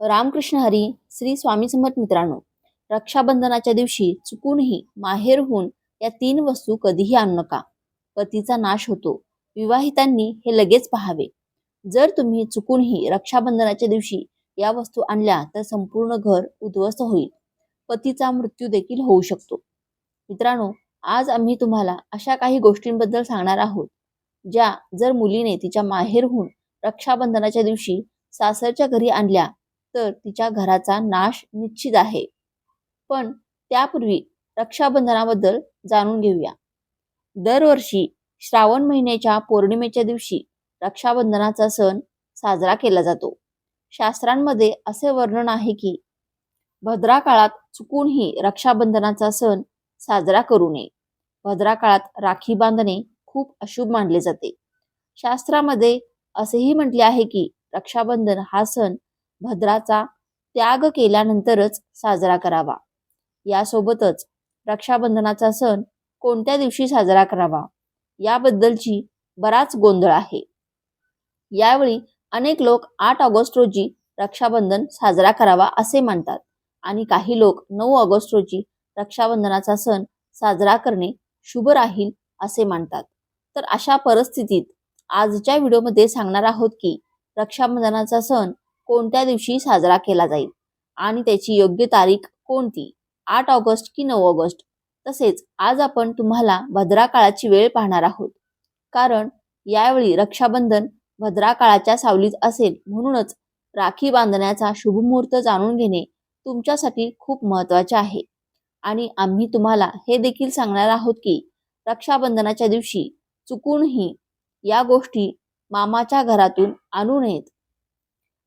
रामकृष्ण हरी श्री स्वामी समर्थ मित्रांनो रक्षाबंधनाच्या दिवशी चुकूनही माहेरहून या तीन वस्तू कधीही आणू नका. पतीचा नाश होतो. विवाहितांनी हे लगेच पाहावे. जर तुम्ही चुकूनही रक्षाबंधनाच्या दिवशी या वस्तू आणल्या तर संपूर्ण घर उद्ध्वस्त होईल. पतीचा मृत्यू देखील होऊ शकतो. मित्रांनो आज आम्ही तुम्हाला अशा काही गोष्टींबद्दल सांगणार आहोत ज्या जर मुलीने तिच्या माहेरहून रक्षाबंधनाच्या दिवशी सासरच्या घरी आणल्या तर तिच्या घराचा नाश निश्चित आहे. पण त्यापूर्वी रक्षाबंधनाबद्दल जाणून घेऊया. दरवर्षी श्रावण महिन्याच्या पौर्णिमेच्या दिवशी रक्षाबंधनाचा सण साजरा केला जातो. शास्त्रांमध्ये असे वर्णन आहे की भद्रा काळात चुकूनही रक्षाबंधनाचा सण साजरा करू नये. भद्रा काळात राखी बांधणे खूप अशुभ मानले जाते. शास्त्रामध्ये असेही म्हटले आहे की रक्षाबंधन हा सण भद्राचा त्याग केल्यानंतरच साजरा करावा. यासोबतच रक्षाबंधनाचा सण कोणत्या दिवशी साजरा करावा? याबद्दलची बराच गोंधळ आहे. यावेळी अनेक लोक आठ ऑगस्ट रोजी रक्षाबंधन साजरा करावा असे मानतात आणि काही लोक नऊ ऑगस्ट रोजी रक्षाबंधनाचा सण साजरा करणे शुभ राहील असे मानतात. तर अशा परिस्थितीत आजच्या व्हिडिओमध्ये सांगणार आहोत की रक्षाबंधनाचा सण कोणत्या दिवशी साजरा केला जाईल आणि त्याची योग्य तारीख कोणती? आठ ऑगस्ट की नऊ ऑगस्ट? तसेच आज आपण तुम्हाला भद्रा काळाची वेळ पाहणार आहोत. कारण यावेळी रक्षाबंधन भद्रा काळाच्या सावलीत असेल म्हणूनच राखी बांधण्याचा शुभमुहूर्त जाणून घेणे तुमच्यासाठी खूप महत्त्वाचे आहे. आणि आम्ही तुम्हाला हे देखील सांगणार आहोत की रक्षाबंधनाच्या दिवशी चुकूनही या गोष्टी मामाच्या घरातून आणू नयेत.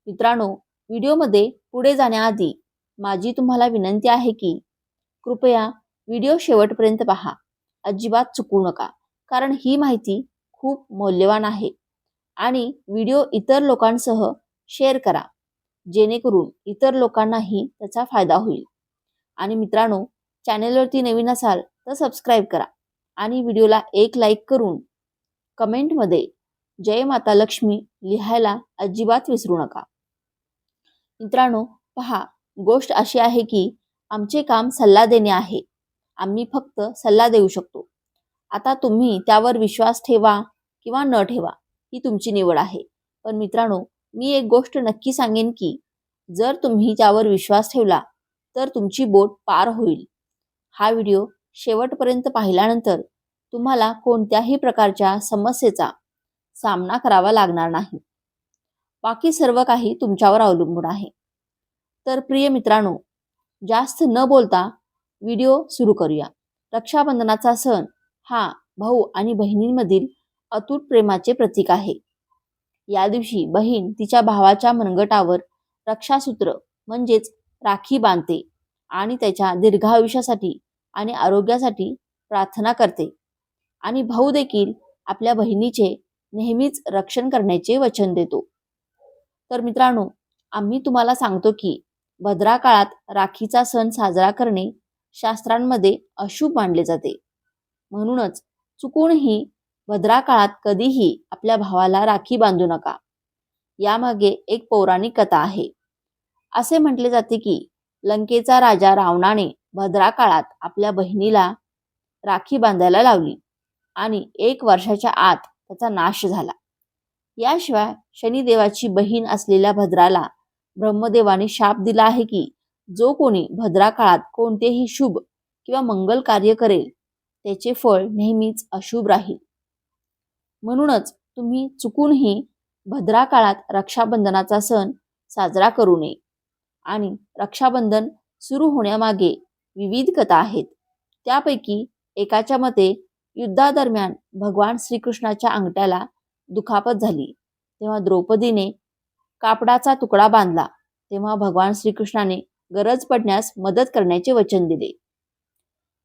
मित्रांनो व्हिडिओमध्ये पुढे जाण्याआधी माझी तुम्हाला विनंती आहे की कृपया व्हिडिओ शेवटपर्यंत पहा. अजिबात चुकू नका कारण ही माहिती खूप मौल्यवान आहे आणि व्हिडिओ इतर लोकांसह शेअर करा जेणेकरून इतर लोकांनाही त्याचा फायदा होईल. आणि मित्रांनो चॅनेलवरती नवीन असाल तर सबस्क्राईब करा आणि व्हिडिओला एक लाईक करून कमेंटमध्ये जय माता लक्ष्मी लिहायला अजिबात विसरू नका. मित्रांनो पहा गोष्ट अशी आहे की आमचे काम सल्ला देणे आहे. आम्ही फक्त सल्ला देऊ शकतो. आता तुम्ही त्यावर विश्वास ठेवा किंवा न ठेवा ही तुमची निवड आहे. पण मित्रांनो मी एक गोष्ट नक्की सांगेन की जर तुम्ही त्यावर विश्वास ठेवला तर तुमची बोट पार होईल. हा व्हिडिओ शेवटपर्यंत पाहिल्यानंतर तुम्हाला कोणत्याही प्रकारच्या समस्येचा सामना करावा लागणार नाही. बाकी सर्व काही तुमच्यावर अवलंबून आहे. तर प्रिय मित्रांनो जास्त न बोलता व्हिडिओ सुरू करूया. रक्षाबंधनाचा सण हा भाऊ आणि बहिणींमधील अतूट प्रेमाचे प्रतीक आहे. या दिवशी बहीण तिच्या भावाच्या मनगटावर रक्षासूत्र म्हणजेच राखी बांधते आणि त्याच्या दीर्घायुष्यासाठी आणि आरोग्यासाठी प्रार्थना करते. आणि भाऊ देखील आपल्या बहिणीचे नेहमीच रक्षण करण्याचे वचन देतो. तर मित्रांनो आम्ही तुम्हाला सांगतो की भद्रा काळात राखीचा सण साजरा करणे शास्त्रांमध्ये अशुभ मानले जाते. म्हणूनच चुकूनही भद्रा काळात कधीही आपल्या भावाला राखी बांधू नका. यामागे एक पौराणिक कथा आहे. असे म्हटले जाते की लंकेचा राजा रावणाने भद्रा काळात आपल्या बहिणीला राखी बांधायला लावली आणि एक वर्षाच्या आत त्याचा नाश झाला. याशिवाय शनिदेवाची बहीण असलेल्या भद्राला ब्रह्मदेवाने शाप दिला आहे की जो कोणी भद्रा काळात कोणतेही शुभ किंवा मंगल कार्य करेल त्याचे फळ नेहमीच अशुभ राहील. म्हणूनच तुम्ही चुकूनही भद्रा काळात रक्षाबंधनाचा सण साजरा करू नये आणि रक्षाबंधन सुरू होण्यामागे विविध कथा आहेत. त्यापैकी एकाच्या मते युद्धादरम्यान भगवान श्रीकृष्णाच्या अंगठ्याला दुखापत झाली. तेव्हा द्रौपदीने कापडाचा तुकडा बांधला. तेव्हा भगवान श्रीकृष्णाने गरज पडण्यास मदत करण्याचे वचन दिले.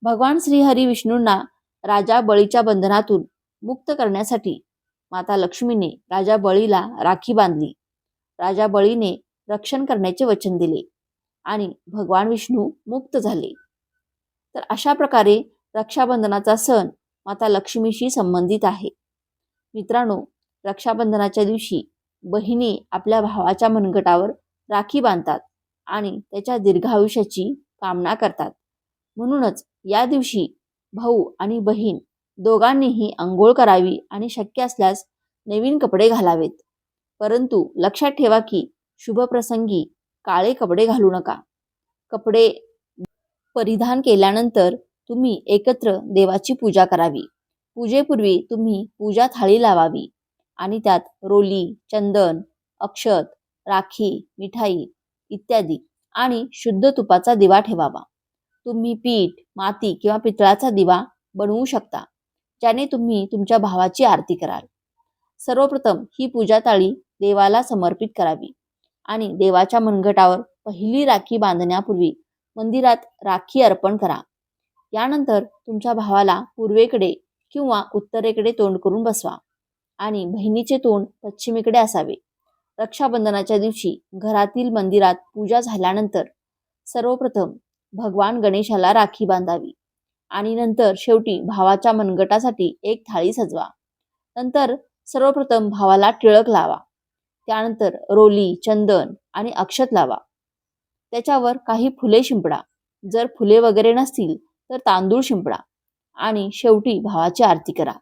भगवान श्रीहरी विष्णूंना राजा बळीच्या बंधनातून मुक्त करण्यासाठी माता लक्ष्मीने राजा बळीला राखी बांधली. राजा बळीने रक्षण करण्याचे वचन दिले आणि भगवान विष्णू मुक्त झाले. तर अशा प्रकारे रक्षाबंधनाचा सण माता लक्ष्मीशी संबंधित आहे. मित्रांनो रक्षाबंधनाच्या दिवशी बहिणी आपल्या भावाच्या मनगटावर राखी बांधतात आणि त्याच्या दीर्घायुष्याची कामना करतात. म्हणूनच या दिवशी भाऊ आणि बहीण दोघांनीही आंघोळ करावी आणि शक्य असल्यास नवीन कपडे घालावेत. परंतु लक्षात ठेवा की शुभप्रसंगी काळे कपडे घालू नका. कपडे परिधान केल्यानंतर तुम्ही एकत्र देवाची पूजा करावी. पूजेपूर्वी तुम्ही पूजा थाळी लावावी आणि त्यात रोली चंदन अक्षत राखी मिठाई इत्यादी आणि शुद्ध तुपाचा दिवा ठेवावा. तुम्ही पीठ माती किंवा पितळाचा दिवा बनवू शकता ज्याने तुम्ही तुमच्या भावाची आरती कराल. सर्वप्रथम ही पूजा थाळी देवाला समर्पित करावी आणि देवाच्या मनगटावर पहिली राखी बांधण्यापूर्वी मंदिरात राखी अर्पण करा. यानंतर तुमच्या भावाला पूर्वेकडे किंवा उत्तरेकडे तोंड करून बसवा आणि बहिणीचे तोंड पश्चिमेकडे असावे. रक्षाबंधनाच्या दिवशी घरातील मंदिरात पूजा झाल्यानंतर सर्वप्रथम भगवान गणेशाला राखी बांधावी आणि नंतर शेवटी भावाच्या मनगटासाठी एक थाळी सजवा. नंतर सर्वप्रथम भावाला टिळक लावा. त्यानंतर रोली चंदन आणि अक्षत लावा. त्याच्यावर काही फुले शिंपडा. जर फुले वगैरे नसतील तर तांदूळ शिंपडा. आणि शेवटी भावाची आरती करा.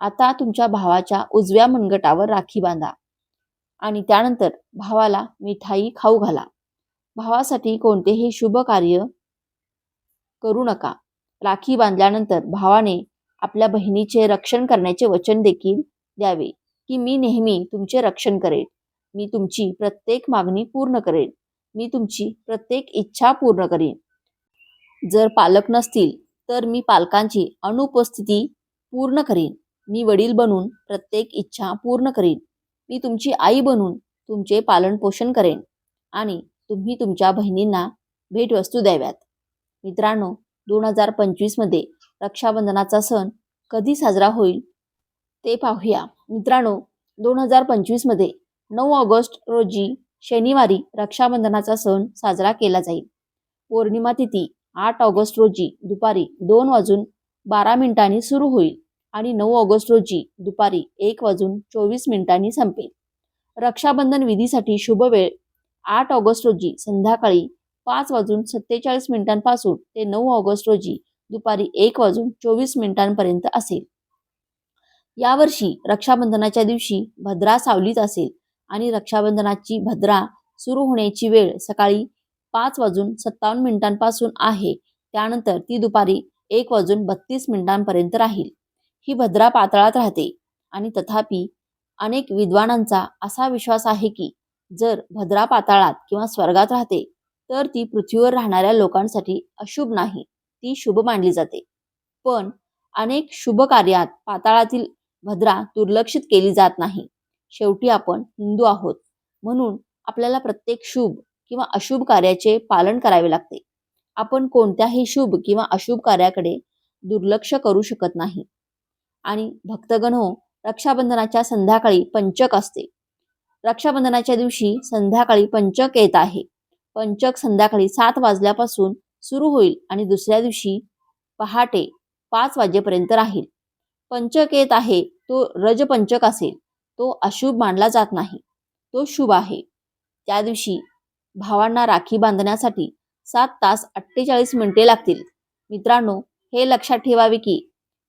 आता तुमच्या भावाच्या उजव्या मनगटावर राखी बांधा आणि त्यानंतर भावाला मिठाई खाऊ घाला. भावासाठी कोणतेही शुभ कार्य करू नका. राखी बांधल्यानंतर भावाने आपल्या बहिणीचे रक्षण करण्याचे वचन देखील द्यावे की मी नेहमी तुमचे रक्षण करेन. मी तुमची प्रत्येक मागणी पूर्ण करेन. मी तुमची प्रत्येक इच्छा पूर्ण करेन. जर पालक नसतील तर मी पालकांची अनुपस्थिती पूर्ण करेन. मी वडील बनून प्रत्येक इच्छा पूर्ण करेन. मी तुमची आई बनून तुमचे पालनपोषण करेन आणि तुम्ही तुमच्या बहिणींना भेटवस्तू द्याव्यात. मित्रांनो दोन हजार पंचवीसमध्ये रक्षाबंधनाचा सण कधी साजरा होईल ते पाहूया. मित्रांनो दोन हजार पंचवीसमध्ये नऊ ऑगस्ट रोजी शनिवारी रक्षाबंधनाचा सण साजरा केला जाईल. पौर्णिमा तिथी आठ ऑगस्ट रोजी दुपारी दोन वाजून बारा मिनिटांनी सुरू होईल आणि नऊ ऑगस्ट रोजी दुपारी एक वाजून चोवीस मिनिटांनी संपेल. रक्षाबंधन विधीसाठी शुभ वेळ. आठ ऑगस्ट रोजी संध्याकाळी पाच वाजून सत्तेचाळीस मिनिटांपासून ते नऊ ऑगस्ट रोजी दुपारी एक वाजून चोवीस मिनिटांपर्यंत असेल. यावर्षी रक्षाबंधनाच्या दिवशी भद्रा सावलीत असेल आणि रक्षाबंधनाची भद्रा सुरू होण्याची वेळ सकाळी पाच वाजून सत्तावन्न मिनिटांपासून आहे. त्यानंतर ती दुपारी एक वाजून बत्तीस मिनिटांपर्यंत राहील. ही भद्रा पातळात राहते आणि तथापि अनेक विद्वानांचा असा विश्वास आहे की जर भद्रा पाताळात किंवा स्वर्गात राहते तर ती पृथ्वीवर राहणाऱ्या लोकांसाठी अशुभ नाही. ती शुभ मानली जाते. पण अनेक शुभ कार्यात पाताळातील भद्रा दुर्लक्षित केली जात नाही. शेवटी आपण हिंदू आहोत. म्हणून आपल्याला प्रत्येक शुभ किंवा अशुभ कार्याचे पालन करावे लागते. आपण कोणत्याही शुभ किंवा अशुभ कार्याकडे दुर्लक्ष करू शकत नाही. आणि भक्तगण हो रक्षाबंधनाच्या संध्याकाळी पंचक असते. रक्षाबंधनाच्या दिवशी संध्याकाळी पंचक येत आहे. पंचक संध्याकाळी सात वाजल्यापासून सुरू होईल आणि दुसऱ्या दिवशी पहाटे पाच वाजेपर्यंत राहील. पंचक येत आहे तो रजपंचक असेल. तो अशुभ मानला जात नाही. तो शुभ आहे. त्या दिवशी भावांना राखी बांधण्यासाठी सात तास अठ्ठेचाळीस मिनिटे लागतील. मित्रांनो हे लक्षात ठेवावे की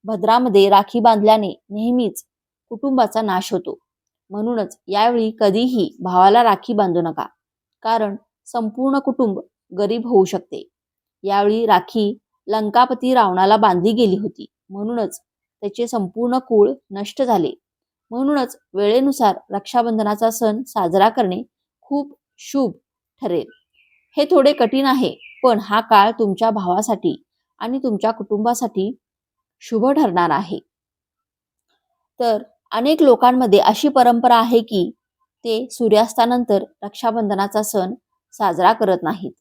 भद्रामध्ये राखी बांधल्याने नेहमीच कुटुंबाचा नाश होतो. म्हणूनच यावेळी कधीही भावाला राखी बांधू नका. कारण संपूर्ण कुटुंब गरीब होऊ शकते. यावेळी राखी लंकापती रावणाला बांधली गेली होती. म्हणूनच त्याचे संपूर्ण कुळ नष्ट झाले. म्हणूनच वेळेनुसार रक्षाबंधनाचा सण साजरा करणे खूप शुभ ठरेल. हे थोडे कठीण आहे पण हा काळ तुमच्या भावासाठी आणि तुमच्या कुटुंबासाठी शुभ ठरणार आहे. तर अनेक लोकांमध्ये अशी परंपरा आहे की ते सूर्यास्तानंतर रक्षाबंधनाचा सण साजरा करत नाहीत.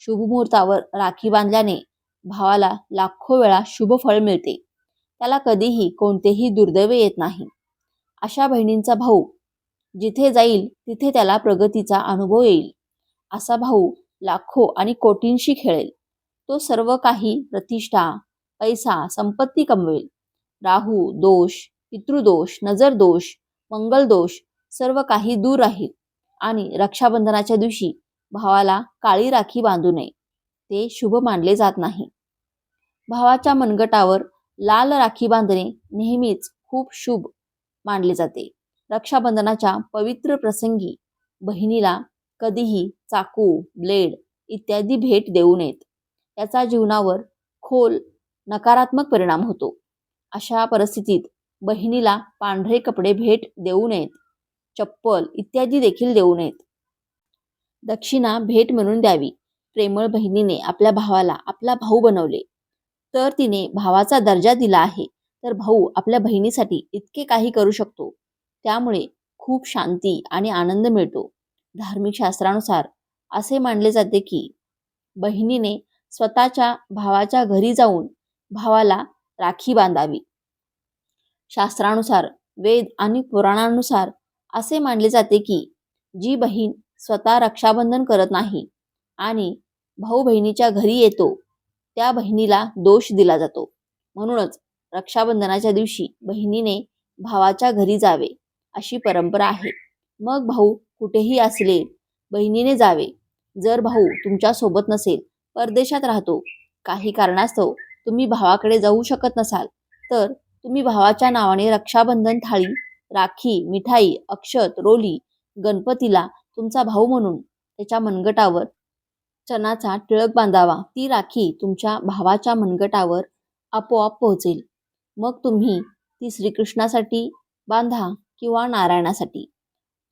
शुभ मुहूर्तावर राखी बांधल्याने भावाला लाखो वेळा शुभ फळ मिळते. त्याला कधीही कोणतेही दुर्दैव येत नाही. अशा बहिणींचा भाऊ जिथे जाईल तिथे त्याला प्रगतीचा अनुभव येईल. असा भाऊ लाखो आणि कोटींशी खेळेल. तो सर्व काही प्रतिष्ठा पैसा संपत्ती कमवेल. राहू दोष पितृदोष नजर दोष सर्व काही दूर राहील. आणि रक्षाबंधनाच्या दिवशी भावाला काळी राखी बांधू नये. ते शुभ मानले जात नाही. भावाच्या मनगटावर लाल राखी बांधणे नेहमीच खूप शुभ मानले जाते. रक्षाबंधनाच्या पवित्र प्रसंगी बहिणीला कधीही चाकू ब्लेड इत्यादी भेट देऊ नयेत. याचा जीवनावर खोल नकारात्मक परिणाम होतो. अशा परिस्थितीत बहिणीला पांढरे कपडे भेट देऊ नयेत. चप्पल इत्यादी देखील देऊ नयेत. दक्षिणा भेट म्हणून द्यावी. प्रेमळ बहिणीने आपल्या भावाला आपला भाऊ बनवले. तर तिने भावाचा दर्जा दिला आहे. तर भाऊ आपल्या बहिणीसाठी इतके काही करू शकतो. त्यामुळे खूप शांती आणि आनंद मिळतो. धार्मिक शास्त्रानुसार असे मानले जाते की बहिणीने स्वतःच्या भावाच्या घरी जाऊन भावाला राखी बांधावी. शास्त्रानुसार वेद आणि पुराणानुसार असे मानले जाते की जी बहीण स्वतः रक्षाबंधन करत नाही आणि भाऊ बहिणीच्या घरी येतो त्या बहिणीला दोष दिला जातो. म्हणूनच रक्षाबंधनाच्या दिवशी बहिणीने भावाच्या घरी जावे अशी परंपरा आहे. मग भाऊ कुठेही असले बहिणीने जावे. जर भाऊ तुमच्यासोबत नसेल परदेशात राहतो. काही कारणास्तव तुम्ही भावाकडे जाऊ शकत नसाल तर तुम्ही भावाच्या नावाने रक्षाबंधन थाळी राखी मिठाई अक्षत रोली गणपतीला तुमचा भाऊ म्हणून त्याच्या मनगटावर चणाचा टिळक बांधावा. ती राखी तुमच्या भावाच्या मनगटावर आपोआप पोहोचेल. मग तुम्ही ती श्रीकृष्णासाठी बांधा किंवा नारायणासाठी.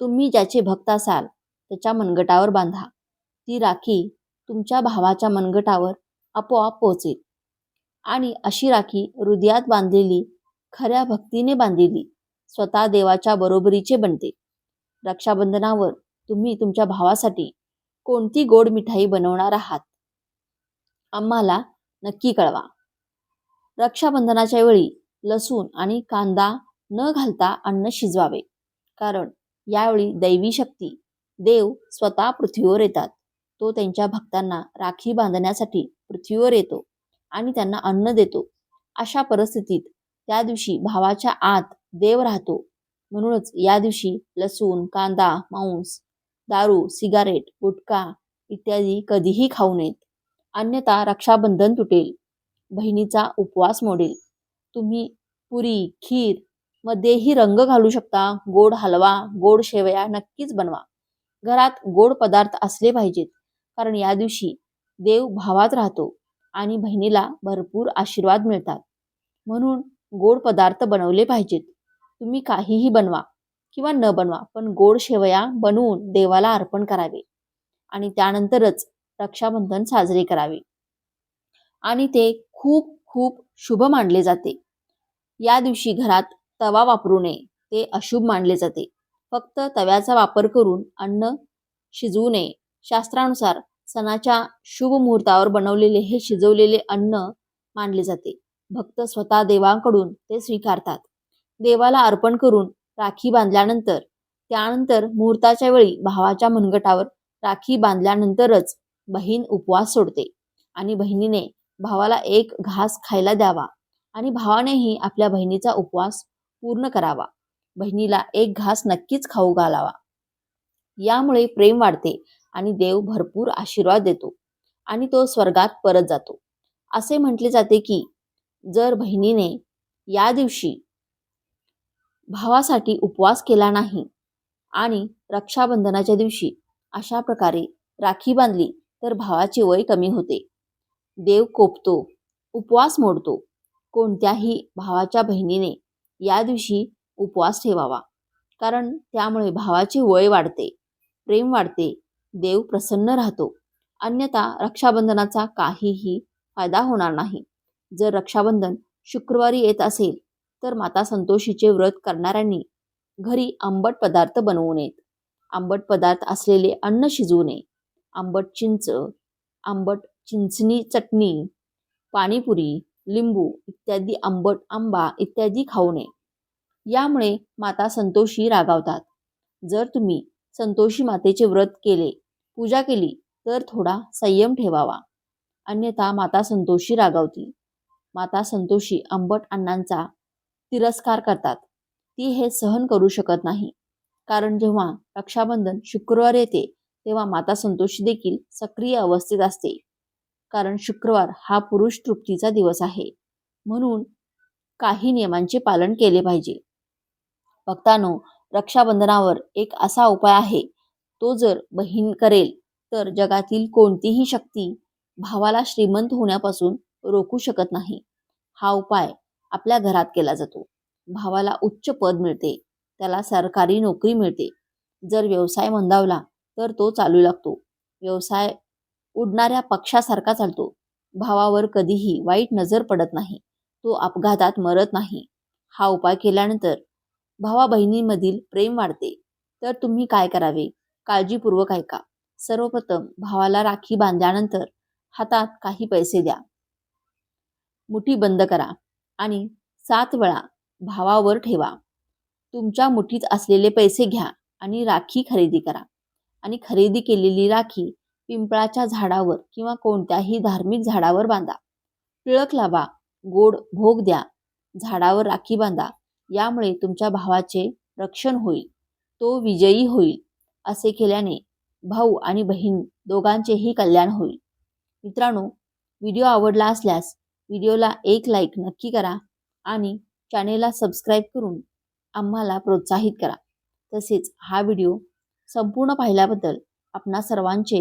तुम्ही ज्याचे भक्त असाल त्याच्या मनगटावर बांधा. ती राखी तुमच्या भावाच्या मनगटावर आपोआप पोहोचेल. आणि अशी राखी हृदयात बांधलेली खऱ्या भक्तीने बांधलेली स्वतः देवाच्या बरोबरीचे बनते. रक्षाबंधनावर तुम्ही तुमच्या भावासाठी कोणती गोड मिठाई बनवणार आहात? आम्हाला नक्की कळवा. रक्षाबंधनाच्या वेळी लसूण आणि कांदा न घालता अन्न शिजवावे. कारण यावेळी दैवी शक्ती देव स्वतः पृथ्वीवर येतात. तो त्यांच्या भक्तांना राखी बांधण्यासाठी पृथ्वीवर येतो आणि त्यांना अन्न देतो. अशा परिस्थितीत त्या दिवशी भावाच्या आत देव राहतो. म्हणूनच या दिवशी लसूण कांदा मांस दारू सिगारेट गुटखा इत्यादी कधीही खाऊ नयेत. अन्यथा रक्षाबंधन तुटेल. बहिणीचा उपवास मोडेल. तुम्ही पुरी खीर मध्येही रंग घालू शकता. गोड हलवा गोड शेवया नक्कीच बनवा. घरात गोड पदार्थ असले पाहिजेत. कारण या दिवशी देव भावात राहतो आणि बहिणीला भरपूर आशीर्वाद मिळतात. म्हणून गोड पदार्थ बनवले पाहिजेत. तुम्ही काहीही बनवा किंवा न बनवा पण गोड शेवया बनवून देवाला अर्पण करावे. आणि त्यानंतरच रक्षाबंधन साजरे करावे. आणि ते खूप खूप शुभ मानले जाते. या दिवशी घरात तवा वापरू नये. ते अशुभ मानले जाते. फक्त तव्याचा वापर करून अन्न शिजवू नये. शास्त्रानुसार सणाच्या शुभ मुहूर्तावर बनवलेले हे शिजवलेले अन्न मानले जाते. भक्त स्वतः देवांकडून ते स्वीकारतात. देवाला अर्पण करून राखी बांधल्यानंतर त्यानंतर मुहूर्ताच्या वेळी भावाच्या मनगटावर राखी बांधल्यानंतरच बहीण उपवास सोडते आणि बहिणीने भावाला एक घास खायला द्यावा आणि भावानेही आपल्या बहिणीचा उपवास पूर्ण करावा. बहिणीला एक घास नक्कीच खाऊ घालावा. यामुळे प्रेम वाढते आणि देव भरपूर आशीर्वाद देतो आणि तो स्वर्गात परत जातो. असे म्हटले जाते की जर बहिणीने या दिवशी भावासाठी उपवास केला नाही आणि रक्षाबंधनाच्या दिवशी अशा प्रकारे राखी बांधली तर भावाचे वय कमी होते. देव कोपतो उपवास मोडतो. कोणत्याही भावाच्या बहिणीने या दिवशी उपवास ठेवावा. कारण त्यामुळे भावाचे वय वाढते प्रेम वाढते देव प्रसन्न राहतो. अन्यथा रक्षाबंधनाचा काहीही फायदा होणार नाही. जर रक्षाबंधन शुक्रवारी येत असेल तर माता संतोषीचे व्रत करणाऱ्यांनी घरी आंबट पदार्थ बनवू नयेत. आंबट पदार्थ असलेले अन्न शिजवू नये. आंबट चिंच आंबट चिंचणी चटणी पाणीपुरी लिंबू इत्यादी आंबट आंबा इत्यादी खाऊ नये. यामुळे माता संतोषी रागावतात. जर तुम्ही संतोषी मातेचे व्रत केले पूजा केली तर थोडा संयम ठेवावा. अन्यथा माता संतोषी रागावतील माता संतोषी आंबट अण्णांचा तिरस्कार करतात. ती हे सहन करू शकत नाही. कारण जेव्हा रक्षाबंधन शुक्रवार येते तेव्हा माता संतोषी देखील सक्रिय अवस्थेत असते. कारण शुक्रवार हा पुरुष तृप्तीचा दिवस आहे. म्हणून काही नियमांचे पालन केले पाहिजे. भक्तांनो रक्षाबंधनावर एक असा उपाय आहे तो जर बहीण करेल तर जगातील कोणतीही शक्ती भावाला श्रीमंत होण्यापासून रोखू शकत नाही. हा उपाय आपल्या घरात केला जातो. भावाला उच्च पद मिळते त्याला सरकारी नोकरी मिळते. जर व्यवसाय मंदावला तर तो चालू लागतो. व्यवसाय उडणाऱ्या पक्षासारखा चालतो. भावावर कधीही वाईट नजर पडत नाही. तो अपघातात मरत नाही. हा उपाय केल्यानंतर भावा बहिणीमधील प्रेम वाढते. तर तुम्ही काय करावे? काळजीपूर्वक ऐका. सर्वप्रथम भावाला राखी बांधल्यानंतर हातात काही पैसे द्या. मुठी बंद करा आणि सात वेळा भावावर ठेवा. तुमच्या मुठीत असलेले पैसे घ्या आणि राखी खरेदी करा. आणि खरेदी केलेली राखी पिंपळाच्या झाडावर किंवा कोणत्याही धार्मिक झाडावर बांधा. टिळक लावा गोड भोग द्या झाडावर राखी बांधा यामुळे तुमच्या भावाचे रक्षण होईल. तो विजयी होईल असे केल्याने भाऊ आणि बहीण दोघांचेही कल्याण होईल. मित्रांनो व्हिडिओ आवडला असल्यास व्हिडिओला एक लाईक नक्की करा आणि चॅनेलला सबस्क्राईब करून आम्हाला प्रोत्साहित करा. तसेच हा व्हिडिओ संपूर्ण पाहिल्याबद्दल आपणा सर्वांचे